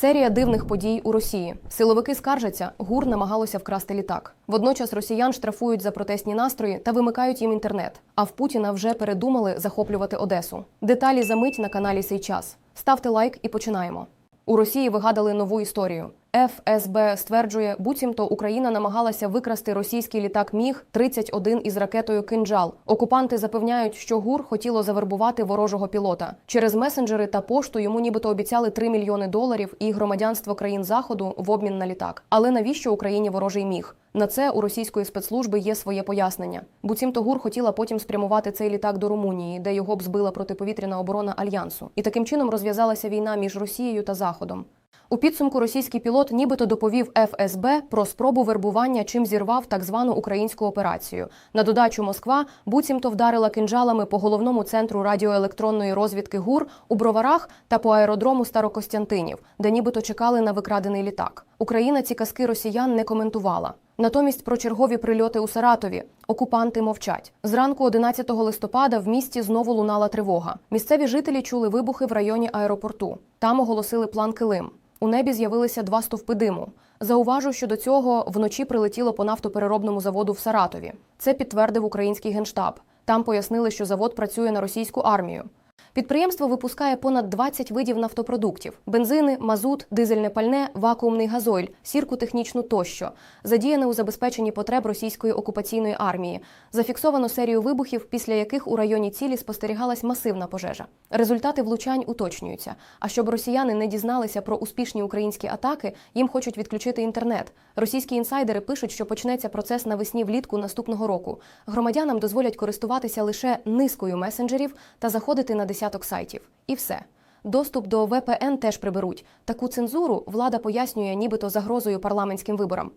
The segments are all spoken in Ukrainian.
Серія дивних подій у Росії. Силовики скаржаться, ГУР намагалося вкрасти літак. Водночас росіян штрафують за протестні настрої та вимикають їм інтернет. А в Путіна вже передумали захоплювати Одесу. Деталі за мить на каналі «Сей час». Ставте лайк і починаємо. У Росії вигадали нову історію. ФСБ стверджує, буцімто Україна намагалася викрасти російський літак Міг 31 із ракетою Кинджал. Окупанти запевняють, що ГУР хотіло завербувати ворожого пілота. Через месенджери та пошту йому нібито обіцяли 3 мільйони доларів і громадянство країн заходу в обмін на літак. Але навіщо Україні ворожий міг? На це у російської спецслужби є своє пояснення. Буцімто ГУР хотіла потім спрямувати цей літак до Румунії, де його б збила протиповітряна оборона альянсу. І таким чином розв'язалася війна між Росією та Заходом. У підсумку російський пілот нібито доповів ФСБ про спробу вербування, чим зірвав так звану українську операцію. На додачу Москва буцімто вдарила кинджалами по головному центру радіоелектронної розвідки ГУР у Броварах та по аеродрому Старокостянтинів, де нібито чекали на викрадений літак. Україна ці казки росіян не коментувала. Натомість про чергові прильоти у Саратові окупанти мовчать. Зранку 11 листопада в місті знову лунала тривога. Місцеві жителі чули вибухи в районі аеропорту. Там оголосили план Килим. У небі з'явилися два стовпи диму. Зауважу, що до цього вночі прилетіло по нафтопереробному заводу в Саратові. Це підтвердив український генштаб. Там пояснили, що завод працює на російську армію. Підприємство випускає понад 20 видів нафтопродуктів: бензини, мазут, дизельне пальне, вакуумний газойль, сірку технічну тощо, задіяне у забезпеченні потреб російської окупаційної армії. Зафіксовано серію вибухів, після яких у районі цілі спостерігалась масивна пожежа. Результати влучань уточнюються. А щоб росіяни не дізналися про успішні українські атаки, їм хочуть відключити інтернет. Російські інсайдери пишуть, що почнеться процес навесні влітку наступного року. Громадянам дозволять користуватися лише низкою месенджерів та заходити на десяток сайтів. І все. Доступ до VPN теж приберуть. Таку цензуру влада пояснює, нібито загрозою парламентським виборам.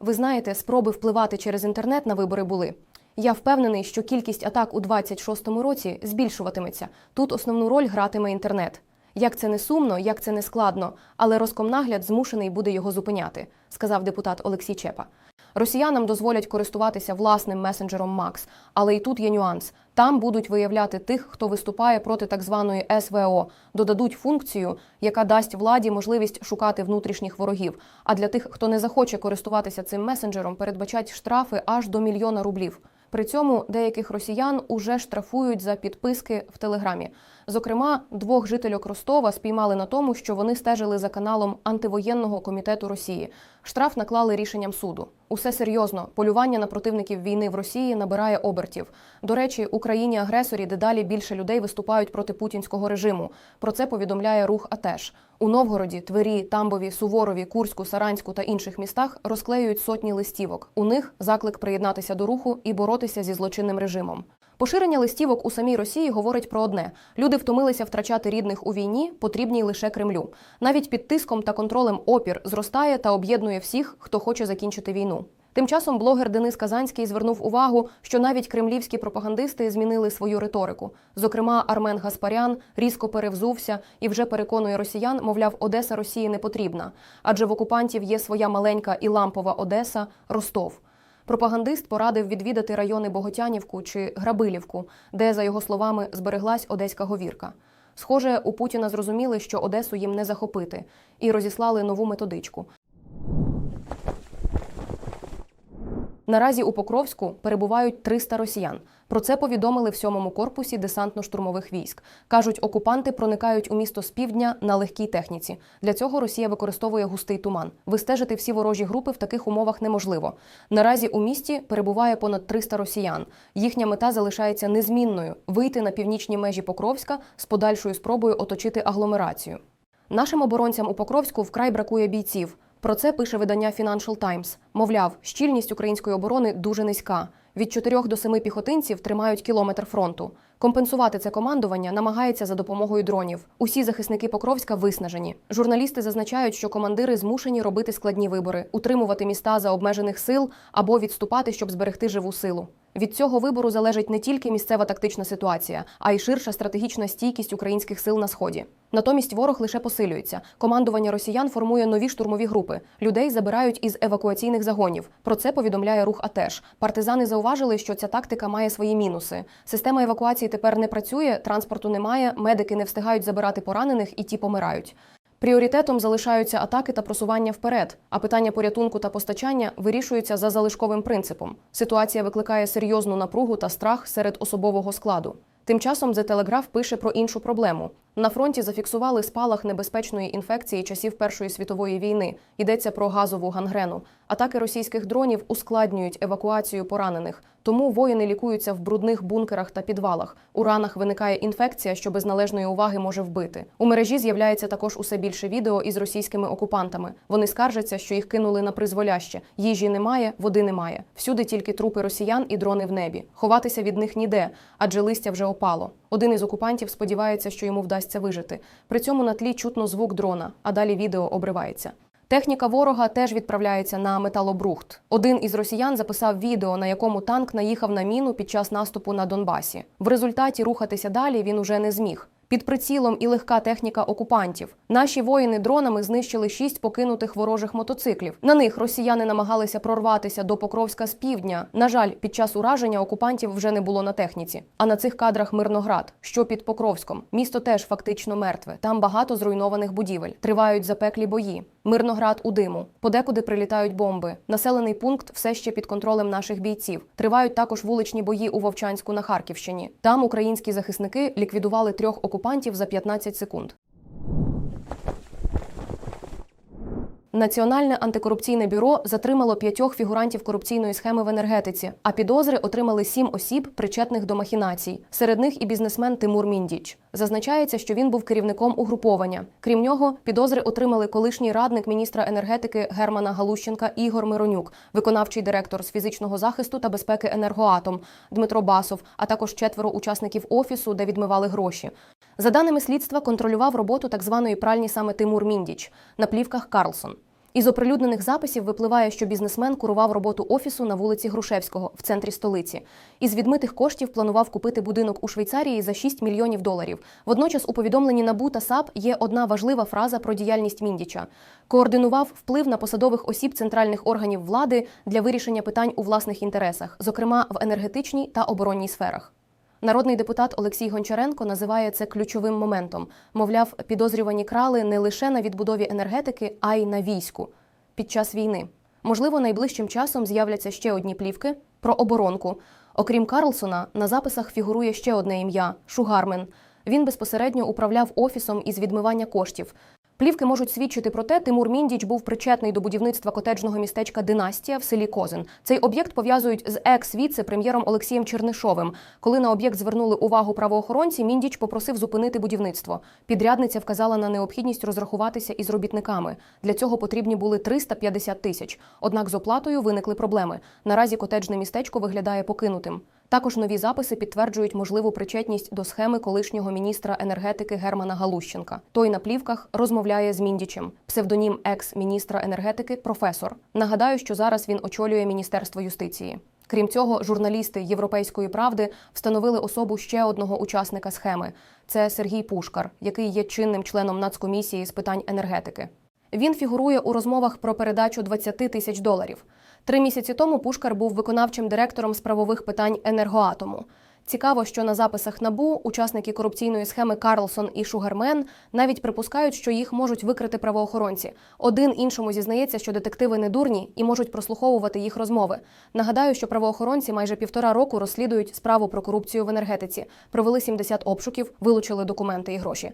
Ви знаєте, спроби впливати через інтернет на вибори були. Я впевнений, що кількість атак у 26-му році збільшуватиметься. Тут основну роль гратиме інтернет. Як це не сумно, як це не складно, але Роскомнагляд змушений буде його зупиняти, сказав депутат Олексій Чепа. Росіянам дозволять користуватися власним месенджером Макс, але і тут є нюанс. Там будуть виявляти тих, хто виступає проти так званої СВО, додадуть функцію, яка дасть владі можливість шукати внутрішніх ворогів. А для тих, хто не захоче користуватися цим месенджером, передбачать штрафи аж до мільйона рублів. При цьому деяких росіян уже штрафують за підписки в телеграмі. Зокрема, двох жительок Ростова спіймали на тому, що вони стежили за каналом антивоєнного комітету Росії. Штраф наклали рішенням суду. Усе серйозно. Полювання на противників війни в Росії набирає обертів. До речі, Україні агресорі дедалі більше людей виступають проти путінського режиму. Про це повідомляє рух АТЕШ. У Новгороді, Твері, Тамбові, Суворові, Курську, Саранську та інших містах розклеюють сотні листівок. У них заклик приєднатися до руху і боротися зі злочинним режимом. Поширення листівок у самій Росії говорить про одне: люди втомилися втрачати рідних у війні, потрібній лише Кремлю. Навіть під тиском та контролем опір зростає та об'єднує всіх, хто хоче закінчити війну. Тим часом блогер Денис Казанський звернув увагу, що навіть кремлівські пропагандисти змінили свою риторику. Зокрема, Армен Гаспарян різко перевзувся і вже переконує росіян, мовляв, Одеса Росії не потрібна, адже в окупантів є своя маленька і лампова Одеса Ростов. Пропагандист порадив відвідати райони Боготянівку чи Грабилівку, де, за його словами, збереглась одеська говірка. Схоже, у Путіна зрозуміли, що Одесу їм не захопити, і розіслали нову методичку. Наразі у Покровську перебувають 300 росіян. Про це повідомили в сьомому корпусі десантно-штурмових військ. кажуть, окупанти проникають у місто з півдня на легкій техніці. Для цього Росія використовує густий туман. Вистежити всі ворожі групи в таких умовах неможливо. Наразі у місті перебуває понад 300 росіян. Їхня мета залишається незмінною вийти на північні межі Покровська з подальшою спробою оточити агломерацію. Нашим оборонцям у Покровську вкрай бракує бійців. Про це пише видання Financial Times. Мовляв, щільність української оборони дуже низька. Від 4 до 7 піхотинців тримають кілометр фронту. Компенсувати це командування намагається за допомогою дронів. Усі захисники Покровська виснажені. Журналісти зазначають, що командири змушені робити складні вибори, утримувати міста за обмежених сил або відступати, щоб зберегти живу силу. Від цього вибору залежить не тільки місцева тактична ситуація, а й ширша стратегічна стійкість українських сил на сході. Натомість ворог лише посилюється. Командування росіян формує нові штурмові групи. Людей забирають із евакуаційних загонів. Про це повідомляє рух АТЕШ. Партизани зауважили, що ця тактика має свої мінуси. Система евакуації тепер не працює, транспорту немає, медики не встигають забирати поранених і ті помирають. Пріоритетом залишаються атаки та просування вперед, а питання порятунку та постачання вирішуються за залишковим принципом. Ситуація викликає серйозну напругу та страх серед особового складу. Тим часом The Telegraph пише про іншу проблему. На фронті зафіксували спалах небезпечної інфекції часів Першої світової війни. Йдеться про газову гангрену. Атаки російських дронів ускладнюють евакуацію поранених. Тому воїни лікуються в брудних бункерах та підвалах. У ранах виникає інфекція, що без належної уваги може вбити. У мережі з'являється також усе більше відео із російськими окупантами. Вони скаржаться, що їх кинули на призволяще. Їжі немає, води немає. Всюди тільки трупи росіян і дрони в небі. Ховатися від них ніде, адже листя вже опало. Один із окупантів сподівається, що йому вдасться вижити. При цьому на тлі чутно звук дрона, а далі відео обривається. Техніка ворога теж відправляється на металобрухт. Один із росіян записав відео, на якому танк наїхав на міну під час наступу на Донбасі. В результаті рухатися далі він уже не зміг. Під прицілом і легка техніка окупантів. Наші воїни дронами знищили шість покинутих ворожих мотоциклів. На них росіяни намагалися прорватися до Покровська з півдня. На жаль, під час ураження окупантів вже не було на техніці. А на цих кадрах Мирноград, що під Покровськом. Місто теж фактично мертве. Там багато зруйнованих будівель. Тривають запеклі бої. Мирноград у диму. Подекуди прилітають бомби. Населений пункт все ще під контролем наших бійців. Тривають також вуличні бої у Вовчанську на Харківщині. Там українські захисники ліквідували трьох окупантів за 15 секунд. Національне антикорупційне бюро затримало п'ятьох фігурантів корупційної схеми в енергетиці, а підозри отримали сім осіб, причетних до махінацій. Серед них і бізнесмен Тимур Міндіч. Зазначається, що він був керівником угруповання. Крім нього, підозри отримали колишній радник міністра енергетики Германа Галущенка Ігор Миронюк, виконавчий директор з фізичного захисту та безпеки енергоатом Дмитро Басов, а також четверо учасників офісу, де відмивали гроші. За даними слідства, контролював роботу так званої пральні саме Тимур Міндіч на плівках Карлсон. Із оприлюднених записів випливає, що бізнесмен курував роботу офісу на вулиці Грушевського в центрі столиці. Із відмитих коштів планував купити будинок у Швейцарії за 6 мільйонів доларів. Водночас у повідомленні НАБУ та САП є одна важлива фраза про діяльність Міндіча: координував вплив на посадових осіб центральних органів влади для вирішення питань у власних інтересах, зокрема в енергетичній та оборонній сферах. Народний депутат Олексій Гончаренко називає це ключовим моментом. Мовляв, підозрювані крали не лише на відбудові енергетики, а й на війську під час війни. Можливо, найближчим часом з'являться ще одні плівки про оборонку. Окрім Карлсона, на записах фігурує ще одне ім'я Шугармен. Він безпосередньо управляв офісом із відмивання коштів. Плівки можуть свідчити про те, Тимур Міндіч був причетний до будівництва котеджного містечка Династія в селі Козин. Цей об'єкт пов'язують з екс-віце-прем'єром Олексієм Чернишовим. Коли на об'єкт звернули увагу правоохоронці, Міндіч попросив зупинити будівництво. Підрядниця вказала на необхідність розрахуватися із робітниками. Для цього потрібні були 350 тисяч. Однак з оплатою виникли проблеми. Наразі котеджне містечко виглядає покинутим. Також нові записи підтверджують можливу причетність до схеми колишнього міністра енергетики Германа Галущенка. Той на плівках розмовляє з Міндічем. Псевдонім екс-міністра енергетики професор. Нагадаю, що зараз він очолює Міністерство юстиції. Крім цього, журналісти Європейської правди встановили особу ще одного учасника схеми. Це Сергій Пушкар, який є чинним членом нацкомісії з питань енергетики. Він фігурує у розмовах про передачу 20 тисяч доларів. Три місяці тому Пушкар був виконавчим директором з правових питань енергоатому. Цікаво, що на записах набу учасники корупційної схеми Карлсон і Шугармен навіть припускають, що їх можуть викрити правоохоронці. Один іншому зізнається, що детективи не дурні і можуть прослуховувати їх розмови. Нагадаю, що правоохоронці майже півтора року розслідують справу про корупцію в енергетиці. Провели 70 обшуків, вилучили документи і гроші.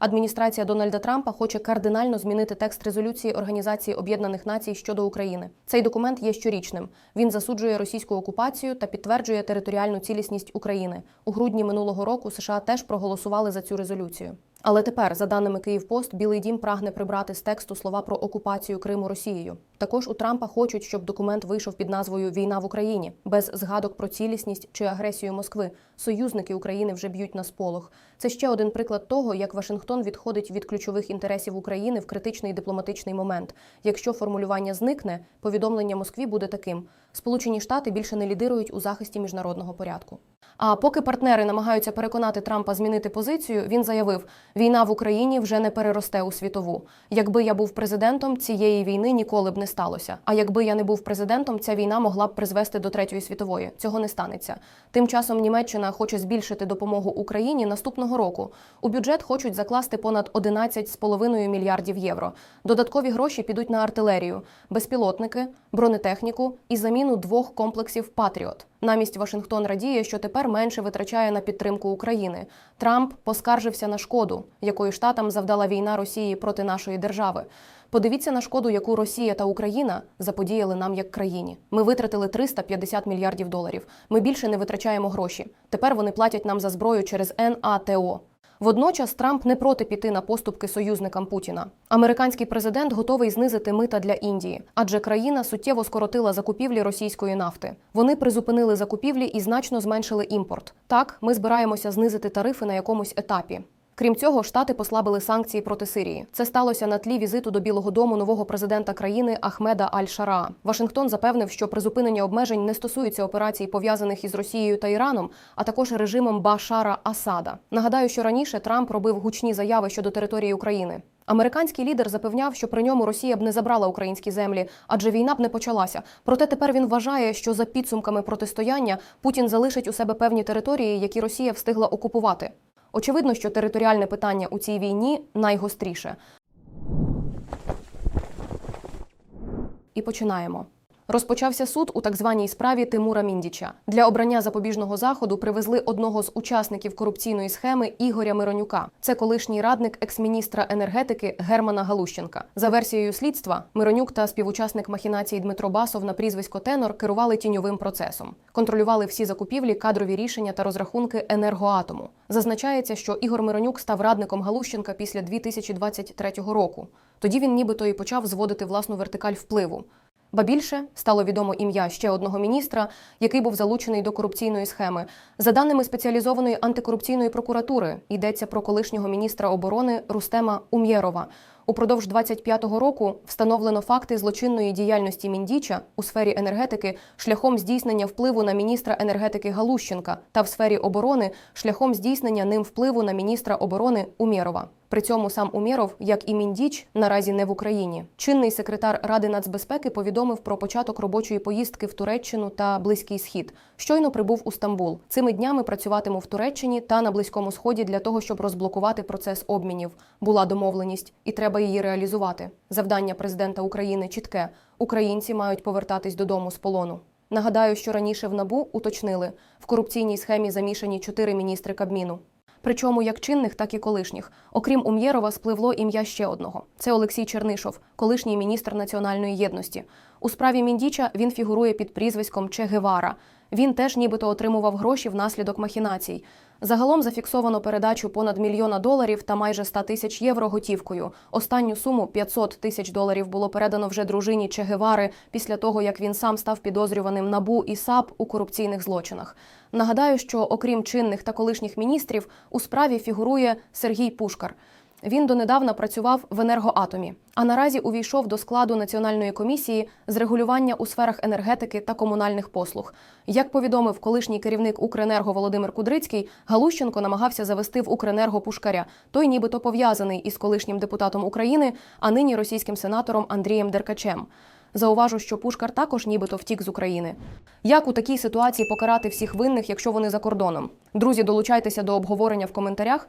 Адміністрація Дональда Трампа хоче кардинально змінити текст резолюції Організації Об'єднаних Націй щодо України. Цей документ є щорічним. Він засуджує російську окупацію та підтверджує територіальну цілісність України. У грудні минулого року США теж проголосували за цю резолюцію. Але тепер, за даними Київпост, Білий Дім прагне прибрати з тексту слова про окупацію Криму Росією. Також у Трампа хочуть, щоб документ вийшов під назвою Війна в Україні без згадок про цілісність чи агресію Москви. Союзники України вже б'ють на сполох. Це ще один приклад того, як Вашингтон відходить від ключових інтересів України в критичний дипломатичний момент. Якщо формулювання зникне, повідомлення Москві буде таким: Сполучені Штати більше не лідирують у захисті міжнародного порядку. А поки партнери намагаються переконати Трампа змінити позицію, він заявив: війна в Україні вже не переросте у світову. Якби я був президентом, цієї війни ніколи б не сталося. А якби я не був президентом, ця війна могла б призвести до третьої світової. Цього не станеться. Тим часом Німеччина хоче збільшити допомогу Україні наступного року. У бюджет хочуть закласти понад 11,5 мільярдів євро. Додаткові гроші підуть на артилерію, безпілотники, бронетехніку і заміну двох комплексів Патріот. Намість Вашингтон радіє, що тепер менше витрачає на підтримку України. Трамп поскаржився на шкоду, якої штатам завдала війна Росії проти нашої держави. Подивіться на шкоду, яку Росія та Україна заподіяли нам як країні. Ми витратили 350 мільярдів доларів. Ми більше не витрачаємо гроші. Тепер вони платять нам за зброю через НАТО. Водночас Трамп не проти піти на поступки союзникам Путіна. Американський президент готовий знизити мита для Індії, адже країна суттєво скоротила закупівлі російської нафти. Вони призупинили закупівлі і значно зменшили імпорт. Так, ми збираємося знизити тарифи на якомусь етапі. Крім цього, штати послабили санкції проти Сирії. Це сталося на тлі візиту до Білого Дому нового президента країни Ахмеда Аль-Шара. Вашингтон запевнив, що призупинення обмежень не стосується операцій, пов'язаних із Росією та Іраном, а також режимом Башара Асада. Нагадаю, що раніше Трамп робив гучні заяви щодо території України. Американський лідер запевняв, що при ньому Росія б не забрала українські землі, адже війна б не почалася. Проте тепер він вважає, що за підсумками протистояння Путін залишить у себе певні території, які Росія встигла окупувати. Очевидно, що територіальне питання у цій війні найгостріше. І починаємо. Розпочався суд у так званій справі Тимура Міндіча. Для обрання запобіжного заходу привезли одного з учасників корупційної схеми Ігоря Миронюка. Це колишній радник екс-міністра енергетики Германа Галущенка. За версією слідства, Миронюк та співучасник махінації Дмитро Басов на прізвисько Тенор керували тіньовим процесом, контролювали всі закупівлі, кадрові рішення та розрахунки енергоатому. Зазначається, що Ігор Миронюк став радником Галущенка після 2023 року. Тоді він нібито і почав зводити власну вертикаль впливу. Ба більше стало відомо ім'я ще одного міністра, який був залучений до корупційної схеми. За даними спеціалізованої антикорупційної прокуратури, йдеться про колишнього міністра оборони Рустема Умєрова. Упродовж 25-го року встановлено факти злочинної діяльності Міндіча у сфері енергетики шляхом здійснення впливу на міністра енергетики Галущенка та в сфері оборони шляхом здійснення ним впливу на міністра оборони Умєрова. При цьому сам Умєров, як і Міндіч, наразі не в Україні. Чинний секретар Ради нацбезпеки повідомив про початок робочої поїздки в Туреччину та Близький Схід. Щойно прибув у Стамбул. Цими днями працюватиму в Туреччині та на Близькому Сході для того, щоб розблокувати процес обмінів. Була домовленість, і треба її реалізувати. Завдання президента України чітке: українці мають повертатись додому з полону. Нагадаю, що раніше в набу уточнили в корупційній схемі замішані чотири міністри Кабміну. Причому як чинних, так і колишніх. Окрім Ум'єрова, спливло ім'я ще одного. Це Олексій Чернишов, колишній міністр національної єдності. У справі Міндіча він фігурує під прізвиськом Че Гевара. Він теж нібито отримував гроші внаслідок махінацій. Загалом зафіксовано передачу понад мільйона доларів та майже 100 тисяч євро готівкою. Останню суму 500 тисяч доларів було передано вже дружині Чегевари після того, як він сам став підозрюваним набу і САП у корупційних злочинах. Нагадаю, що окрім чинних та колишніх міністрів у справі фігурує Сергій Пушкар. Він донедавна працював в енергоатомі, а наразі увійшов до складу національної комісії з регулювання у сферах енергетики та комунальних послуг. Як повідомив колишній керівник Укренерго Володимир Кудрицький, Галущенко намагався завести в Укренерго Пушкаря. Той нібито пов'язаний із колишнім депутатом України, а нині російським сенатором Андрієм Деркачем. Зауважу, що Пушкар також нібито втік з України. Як у такій ситуації покарати всіх винних, якщо вони за кордоном? Друзі, долучайтеся до обговорення в коментарях.